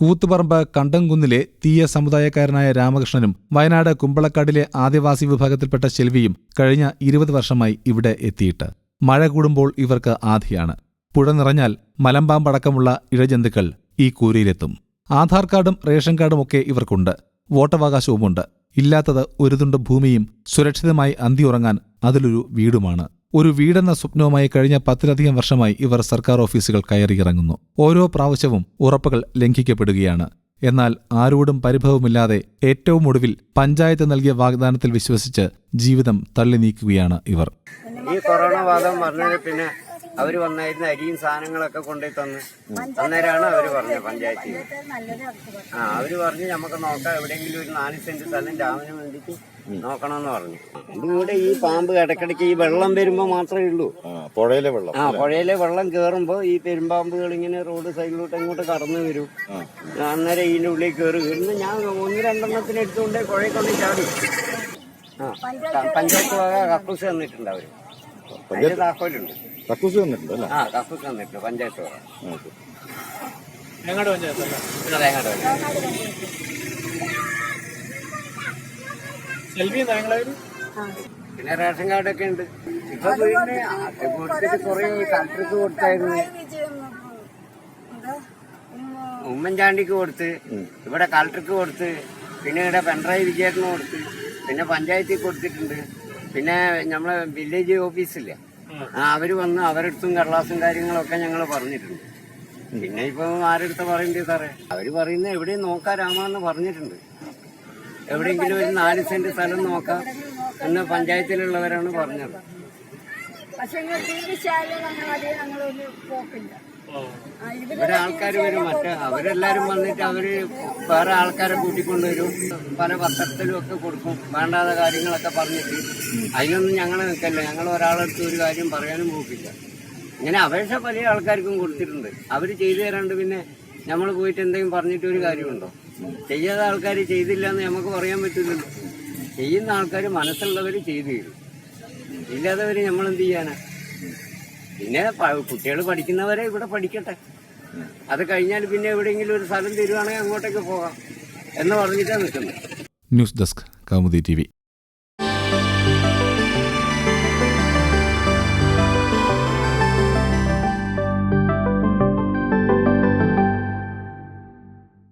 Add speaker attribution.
Speaker 1: കൂത്തുപറമ്പ് കണ്ടംകുന്നിലെ തീയ സമുദായക്കാരനായ രാമകൃഷ്ണനും വയനാട് കുമ്പളക്കാടിലെ ആദിവാസി വിഭാഗത്തിൽപ്പെട്ട ശെൽവിയും കഴിഞ്ഞ ഇരുപത് വർഷമായി ഇവിടെ എത്തിയിട്ട്. മഴ കൂടുമ്പോൾ ഇവർക്ക് ആധിയാണ്. പുഴ നിറഞ്ഞാൽ മലമ്പാമ്പടക്കമുള്ള ഇഴജന്തുക്കൾ ഈ കൂരയിലെത്തും. ആധാർ കാർഡും റേഷൻ കാർഡും ഒക്കെ ഇവർക്കുണ്ട്. വോട്ടവകാശവുമുണ്ട്. ഇല്ലാത്തത് ഒരു തുണ്ട് ഭൂമിയും സുരക്ഷിതമായി അന്തിയുറങ്ങാൻ അതിലൊരു വീടുമാണ്. ഒരു വീടെന്ന സ്വപ്നവുമായി കഴിഞ്ഞ പത്തിലധികം വർഷമായി ഇവർ സർക്കാർ ഓഫീസുകൾ കയറിയിറങ്ങുന്നു. ഓരോ പ്രാവശ്യവും ഉറപ്പുകൾ ലംഘിക്കപ്പെടുകയാണ്. എന്നാൽ ആരോടും പരിഭവമില്ലാതെ ഏറ്റവും ഒടുവിൽ പഞ്ചായത്ത് നൽകിയ വാഗ്ദാനത്തിൽ വിശ്വസിച്ച് ജീവിതം തള്ളി നീക്കുകയാണ് ഇവർ.
Speaker 2: ഈ കൊറോണ വാദം പറഞ്ഞതിന് പിന്നെ അവർ വന്നായിരുന്നു അരിയും സാധനങ്ങളൊക്കെ കൊണ്ടുപോയി തന്ന്. അന്നേരമാണ് അവർ പറഞ്ഞത് പഞ്ചായത്തിൽ. ആ അവർ പറഞ്ഞു നമുക്ക് നോക്കാം എവിടെയെങ്കിലും ഒരു നാല് സെന്റ് സ്ഥലം രാമന് വേണ്ടിട്ട് നോക്കണമെന്ന് പറഞ്ഞു. ഇവിടെ ഈ പാമ്പ് ഇടയ്ക്കിടയ്ക്ക് ഈ വെള്ളം വരുമ്പോ മാത്രമേ ഉള്ളൂ.
Speaker 3: ആ, പുഴയിലെ വെള്ളം.
Speaker 2: ആ പുഴയിലെ വെള്ളം കേറുമ്പോ ഈ പെരുമ്പാമ്പുകൾ ഇങ്ങനെ റോഡ് സൈഡിലോട്ട് അങ്ങോട്ട് കടന്നു വരും. അന്നേരം ഇതിന്റെ ഉള്ളിൽ കയറി വരുന്നു ഞാൻ ഒന്ന് രണ്ടെണ്ണത്തിന് എടുത്തുകൊണ്ടേ പുഴയിൽ കൊണ്ട് ചാടി. ആ പഞ്ചായത്ത് വക കക്കൂസ് തന്നിട്ടുണ്ട് അവർ. താക്കോലുണ്ട്.
Speaker 3: കക്കൂസ് വന്നിട്ടുണ്ട് അല്ലേ?
Speaker 2: ആ കക്കൂസ് തന്നിട്ടുണ്ട് പഞ്ചായത്ത്
Speaker 3: ഓക്കെ.
Speaker 2: പിന്നെ റേഷൻ കാർഡൊക്കെ ഉണ്ട്. ഇപ്പൊ പിന്നെ കൊടുത്തിട്ട് കുറെ കളക്ടർക്ക് കൊടുത്തായിരുന്നു. ഉമ്മൻചാണ്ടിക്ക് കൊടുത്ത് ഇവിടെ കളക്ടർക്ക് കൊടുത്ത് പിന്നെ ഇവിടെ പിണറായി വിജയത്തിന് കൊടുത്ത് പിന്നെ പഞ്ചായത്തിൽ കൊടുത്തിട്ടുണ്ട്. പിന്നെ നമ്മളെ വില്ലേജ് ഓഫീസില്ലേ അവർ വന്ന് അവരടുത്തും കടലാസും കാര്യങ്ങളൊക്കെ ഞങ്ങൾ പറഞ്ഞിട്ടുണ്ട്. പിന്നെ ഇപ്പൊ ആരെടുത്ത് പറയണ്ടേ സാറേ? അവർ പറയുന്ന എവിടെയും നോക്കാം രാമാന്ന് പറഞ്ഞിട്ടുണ്ട്. എവിടെയെങ്കിലും ഒരു നാല് സെന്റ് സ്ഥലം നോക്കാം എന്ന് പഞ്ചായത്തിലുള്ളവരാണ് പറഞ്ഞത്.
Speaker 4: പക്ഷെ തീർച്ചയായും ഞങ്ങൾ ഞങ്ങളൊരു പോക്കില്ല
Speaker 2: ആൾക്കാർ വരും. മറ്റേ അവരെല്ലാരും വന്നിട്ട് അവർ വേറെ ആൾക്കാരെ കൂട്ടിക്കൊണ്ടുവരും പല പത്രത്തിലും ഒക്കെ കൊടുക്കും. വേണ്ടാത്ത കാര്യങ്ങളൊക്കെ പറഞ്ഞിട്ട്. അതിനൊന്നും ഞങ്ങളെ നിൽക്കല്ല? ഞങ്ങൾ ഒരാളെടുത്ത് ഒരു കാര്യം പറയാനും പോക്കില്ല. ഇങ്ങനെ അപേക്ഷ പല ആൾക്കാർക്കും കൊടുത്തിട്ടുണ്ട്. അവർ ചെയ്തു തരാണ്ട് പിന്നെ നമ്മൾ പോയിട്ട് എന്തെങ്കിലും പറഞ്ഞിട്ട് ഒരു കാര്യമുണ്ടോ? ചെയ്യാത്ത ആൾക്കാർ ചെയ്തില്ല എന്ന് നമുക്ക് പറയാൻ പറ്റില്ലല്ലോ. ചെയ്യുന്ന ആൾക്കാർ മനസ്സുള്ളവർ ചെയ്തു തരും. ഇല്ലാത്തവർ നമ്മൾ എന്ത് ചെയ്യാനാ? പിന്നെ കുട്ടികൾ പഠിക്കുന്നവരെ ഇവിടെ പഠിക്കട്ടെ. അത് കഴിഞ്ഞാൽ പിന്നെ എവിടെയെങ്കിലും ഒരു സ്ഥലം തരുവാണെങ്കിൽ അങ്ങോട്ടേക്ക് പോകാം എന്ന് പറഞ്ഞിട്ടാണ് നിൽക്കുന്നത്.
Speaker 1: News desk Kaumudi T